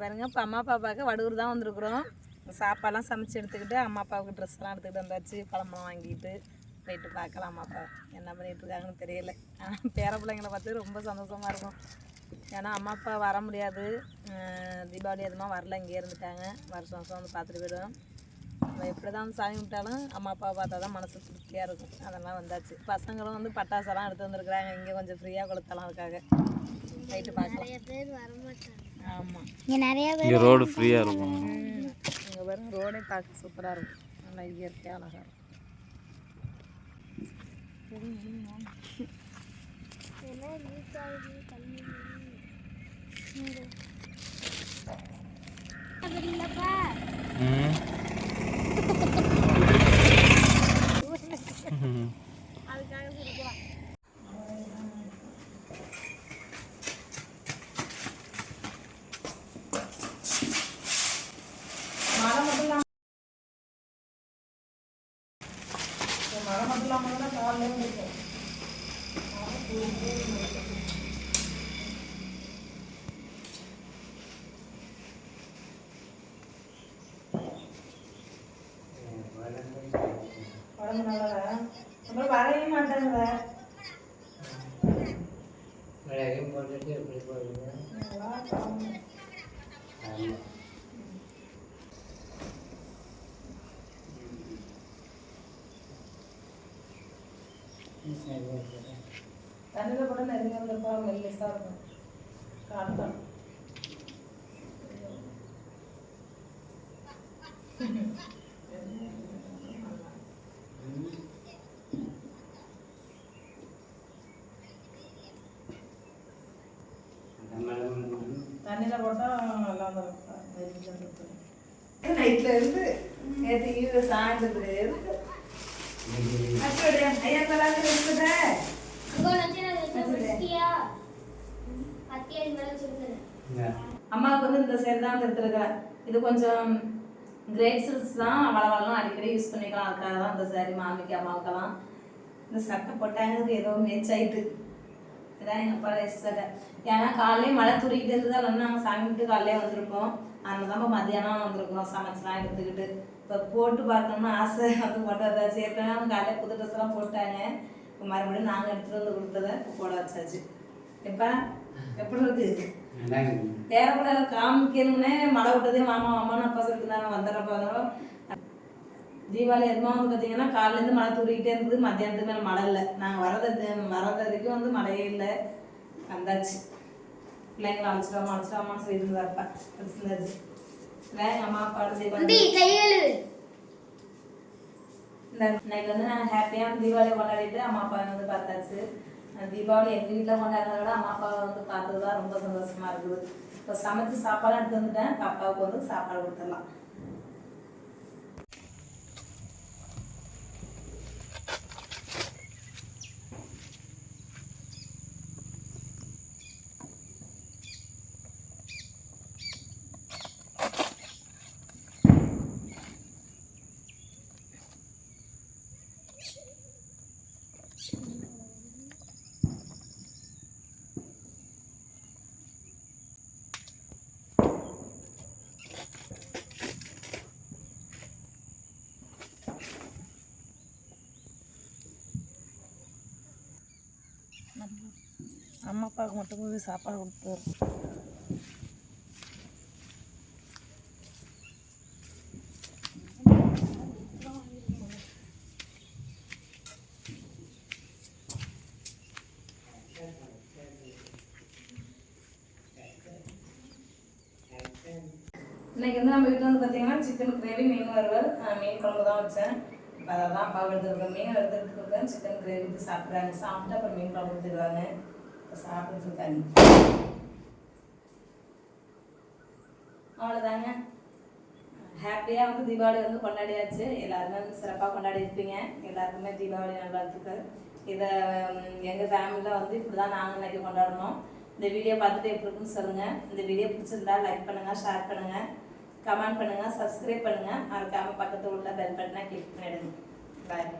பாருங்க. இப்போ அம்மா அப்பா பார்க்க வடூர் தான் வந்திருக்குறோம். சாப்பாடெலாம் சமைச்சு எடுத்துக்கிட்டு அம்மா அப்பாவுக்கு ட்ரெஸ்லாம் எடுத்துக்கிட்டு வந்தாச்சு. பழமெல்லாம் வாங்கிட்டு போயிட்டு பார்க்கலாம் அம்மா அப்பா என்ன பண்ணிகிட்டு இருக்காங்கன்னு தெரியல. ஆனால் பேர பிள்ளைங்களை பார்த்து ரொம்ப சந்தோஷமாக இருக்கும். ஏன்னா அம்மா அப்பா வர முடியாது. தீபாவளி எதுவுமா வரல. இங்கே இருந்துட்டாங்க. வருஷம் வருஷம் வந்து பார்த்துட்டு போயிடுவோம். நம்ம எப்படி தான் சாமி விட்டாலும் அம்மா அப்பாவை பார்த்தா தான் மனசு திருப்தியாக இருக்கும். அதெல்லாம் வந்தாச்சு. பசங்களும் வந்து பட்டாசெல்லாம் எடுத்து வந்திருக்கிறாங்க. இங்கே கொஞ்சம் ஃப்ரீயாக கொடுத்தலாம் அதுக்காக. போயிட்டு பார்க்கலாம். பேர் வரமாட்டாங்க ஆமாம் இங்கே நிறைய பேர் ரோடு ஃப்ரீயாக இருக்கும். இங்கே பாருங்க ரோடே பார்க்க சூப்பராக இருக்கும். நல்லா இயற்கையாக அழகாக இருக்கும். வரீங்களாப்பா அதுக்காக கொடுக்குறோம் மழை மட்டும் இல்லாமல் மழை மட்டும் இல்லாமல் தான் காலையிலே இருக்கும் உடம்பு நல்லா அப்புறம் வரைய மாட்டேங்கிற விளையாடும் போட்டுட்டு எப்படி போடுங்க ஆமாம் சரி ஓகே தண்ணியில் கூட நெருங்கி வந்திருப்பா மெல்லிஸாக இருக்கும் காட்டம் தண்ணியில் போட்டால் நல்லா இருக்கும் நைட்டில் இருந்து நேற்று ஈவு சாயந்தரத்துல இருந்து அச்சோடியா ஐயா கலாச்சாரம் இருக்குதே அம்மாவுக்கு வந்து இந்த சைடு தான் எடுத்துருக்கிறேன் இது கொஞ்சம் கிரேப் சில்க்ஸ் தான் வளவளம் அடிக்கடி யூஸ் பண்ணிக்கலாம். அதுக்காக தான் இந்த சாரி மாமிக்கு அம்மாவுக்கெல்லாம். இந்த சட்டை போட்டாங்க ஏதோ மேட்ச் ஆயிட்டு. இதான் எங்கள் அப்பா சட்டை ஏன்னா காலையிலே மழை தூரிக்கிட்டு இருந்ததால் வந்து நாங்கள் சாமி விட்டு காலையிலே வந்திருக்கோம். அதனால தான் மத்தியானம் வந்திருக்கிறோம் சமைச்சலாம் எடுத்துக்கிட்டு. இப்போ போட்டு பார்க்கணும்னு ஆசை. வந்து போட்டு வந்தாச்சு ஏற்கனவே அவங்க காலையில் புது ட்ரெஸ் எல்லாம் போட்டாங்க. இப்போ மறுபடியும் நாங்கள் எடுத்துகிட்டு வந்து கொடுத்ததை இப்போ போட வச்சாச்சு. எப்பா? எப்படி இருக்கு? பேரப்பட காமிக்கணும்னே மழை விட்டதே மாமா மாமான்னு அப்பா சொல்லிட்டு வந்துடுறப்ப வந்துடும் தீபாவளி எதுமா வந்து பார்த்தீங்கன்னா காலையிலேருந்து மழை தூரிக்கிட்டே இருந்தது. மத்தியானத்துக்கு மேலே மழை இல்லை. நாங்கள் வரது வரது வரைக்கும் வந்து மழையே இல்லை. வந்தாச்சு. பிள்ளைங்களை அழைச்சிடாம அழைச்சிடாமான்னு சொல்லி இருந்தாருப்பா இருந்தாச்சு இல்லை எங்கள் அம்மா அப்பா தீபாவளி இன்னைக்கு வந்து நாங்கள் ஹாப்பியாக தீபாவளி கொண்டாடிட்டு அம்மா அப்பா வந்து பார்த்தாச்சு. தீபாவளி எங்கள் வீட்டில் கொண்டாடுறத விட அம்மா அப்பாவை வந்து பார்த்தது தான் ரொம்ப சந்தோஷமா இருக்குது. இப்போ சமைச்சு சாப்பாடு எடுத்து வந்துட்டேன். இப்ப அப்பாவுக்கு வந்து சாப்பாடு கொடுத்துடலாம். அம்மா அப்பாவுக்கு மட்டும் போய் சாப்பாடு கொடுத்து இன்னைக்கு வந்து நம்ம வீட்டில் வந்து பார்த்தீங்கன்னா சிக்கன் கிரேவி மீன் வறுவல் மீன் குழம்பு தான் வச்சேன். அதை தான் அப்பா எடுத்துருக்கேன் மீன் எடுத்துட்டு இருக்கேன் சிக்கன் கிரேவி ஊற்றி சாப்பிட்றாங்க. சாப்பிட்டு அப்புறம் மீன் குழம்பு ஊற்றிடுவாங்க இப்போ சாப்பிட்டுட்டு இருக்காங்க அவ்வளோதாங்க ஹாப்பியாக வந்து தீபாவளி வந்து கொண்டாடியாச்சு. எல்லாருமே வந்து சிறப்பாக கொண்டாடி இருப்பீங்க. எல்லாருக்குமே தீபாவளி நல்லாத்துக்கு இதை எங்கள் ஃபேமிலியில் வந்து இப்படி தான் நாங்கள் இன்னைக்கு கொண்டாடணும் இந்த வீடியோ பார்த்துட்டு எப்படி இருக்குன்னு சொல்லுங்கள் இந்த வீடியோ பிடிச்சிருந்தா லைக் பண்ணுங்கள் ஷேர் பண்ணுங்கள் கமெண்ட் பண்ணுங்கள் சப்ஸ்கிரைப் பண்ணுங்கள் மறக்காமல் பக்கத்தில் உள்ள பெல் பட்டனை கிளிக் பண்ணிடுங்க. பாய்